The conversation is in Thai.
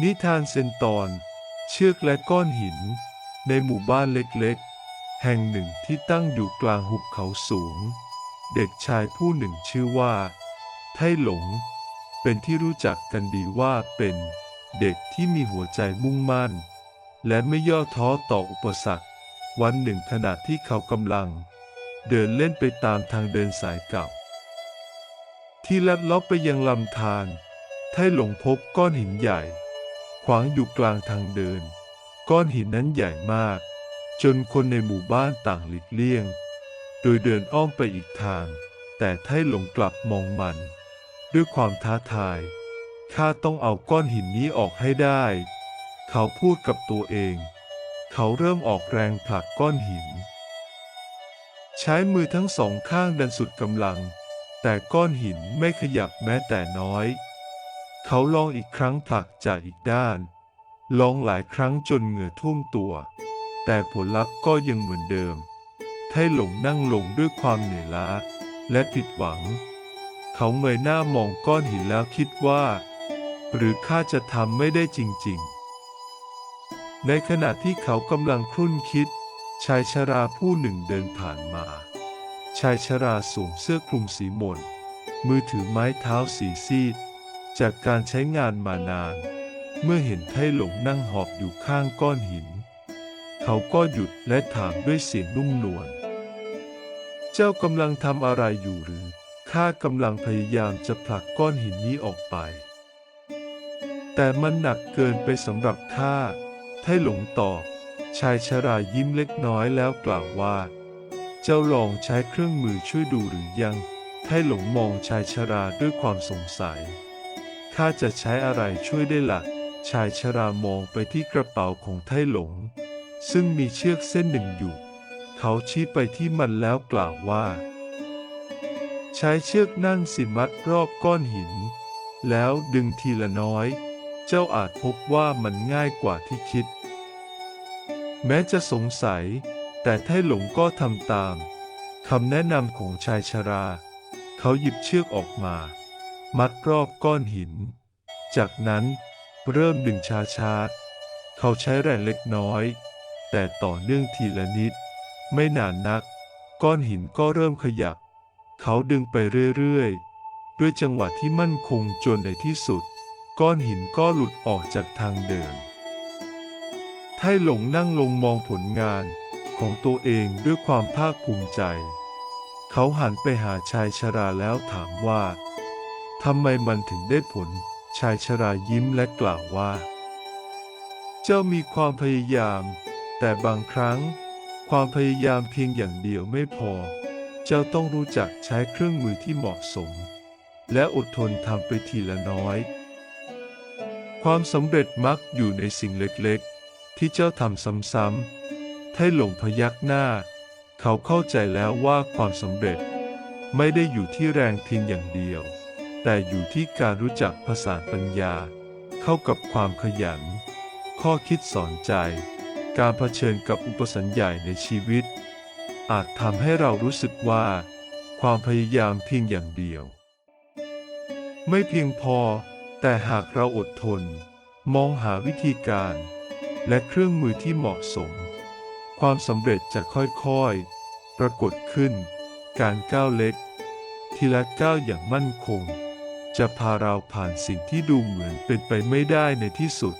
นิทานเซนตอน เชือกและก้อนหิน ในหมู่บ้านเล็กๆ แห่งหนึ่งที่ตั้งอยู่กลางหุบเขาสูง เด็กชายผู้หนึ่งชื่อว่า ไทหลง เป็นที่รู้จักกันดีว่าเป็นเด็กที่มีหัวใจมุ่งมั่น และไม่ย่อท้อต่ออุปสรรค วันหนึ่งขณะที่เขากำลัง เดินเล่นไปตามทางเดินสายเก่า ที่ลัดเล้อไปยังลำธารไทหลงพบก้อนหินใหญ่ ขวางอยู่กลางทางเดิน ก้อนหินนั้นใหญ่มาก จนคนในหมู่บ้านต่างหลีกเลี่ยง โดยเดินอ้อมไปอีกทาง แต่ไท่หลงกลับมองมัน ด้วยความท้าทาย ข้าต้องเอาก้อนหินนี้ออกให้ได้ เขาพูดกับตัวเอง เขาเริ่มออกแรงผลักก้อนหิน ใช้มือทั้งสองข้างดันสุดกำลัง แต่ก้อนหินไม่ขยับแม้แต่น้อย เขาลองอีกครั้งผลักจากอีกด้าน ลองหลายครั้งจนเหงื่อท่วมตัว แต่ผลลัพธ์ก็ยังเหมือนเดิม ไทหลงนั่งลงด้วยความเหนื่อยล้า และผิดหวัง เขาเงยหน้ามองก้อนหินแล้วคิดว่า หรือข้าจะทำไม่ได้จริง ๆ ในขณะที่เขากำลังครุ่นคิด ชายชราผู้หนึ่งเดินผ่านมา ชายชราสวมเสื้อคลุมสีมนมือถือไม้เท้าสีซีด จากการใช้งานมานาน เมื่อเห็นไทหลงนั่งหอบอยู่ข้างก้อนหิน เขาก็หยุดและถามด้วยเสียงนุ่มนวล เจ้ากำลังทำอะไรอยู่หรือ ข้ากำลังพยายามจะผลักก้อนหินนี้ออกไป แต่มันหนักเกินไปสำหรับข้า ไทหลงตอบ ชายชรายิ้มเล็กน้อยแล้วกล่าวว่า เจ้าลองใช้เครื่องมือช่วยดูหรือยัง ไทหลงมองชายชราด้วยความสงสัย ข้าจะใช้อะไรช่วยได้ละ่ะ ชายชรามองไปที่กระเป๋าของไทหลง ซึ่งมีเชือกเส้นหนึ่งอยู่ เขาชี้ไปที่มันแล้วกล่าวว่า ใช้เชือกนั่นสิมัดรอบก้อนหิน แล้วดึงทีละน้อย เจ้าอาจพบว่ามันง่ายกว่าที่คิด แม้จะสงสัย แต่ไทหลงก็ทำตามคำแนะนำของชายชรา เขาหยิบเชือกออกมา มัดรอบก้อนหิน จากนั้นเริ่มดึงช้าๆ เขาใช้แรงเล็กน้อย แต่ต่อเนื่องทีละนิด ไม่นานนัก ก้อนหินก็เริ่มขยับ เขาดึงไปเรื่อยๆ ด้วยจังหวะที่มั่นคงจนในที่สุด ก้อนหินก็หลุดออกจากทางเดินไท่หลงนั่งลงมองผลงานของตัวเองด้วยความภาคภูมิใจ เขาหันไปหาชายชราแล้วถามว่า ทำไมมันถึงได้ผล ชายชรายิ้มและกล่าวว่า เจ้ามีความพยายาม แต่บางครั้ง ความพยายามเพียงอย่างเดียวไม่พอ เจ้าต้องรู้จักใช้เครื่องมือที่เหมาะสม และอดทนทำไปทีละน้อย ความสำเร็จมักอยู่ในสิ่งเล็กๆ ที่เจ้าทำซ้ำๆไท่หลงพยักหน้า เขาเข้าใจแล้วว่าความสำเร็จไม่ได้อยู่ที่แรงเพียงอย่างเดียว แต่อยู่ที่การรู้จักภาษาปัญญา เข้ากับความขยัน ข้อคิดสอนใจ การเผชิญกับอุปสรรคใหญ่ในชีวิต อาจทำให้เรารู้สึกว่า ความพยายามเพียงอย่างเดียว ไม่เพียงพอ แต่หากเราอดทน มองหาวิธีการ และเครื่องมือที่เหมาะสม ความสำเร็จจะค่อยๆ ปรากฏขึ้น การก้าวเล็กทีละก้าวอย่างมั่นคง จะพาเราผ่านสิ่งที่ดูเหมือนเป็นไปไม่ได้ในที่สุด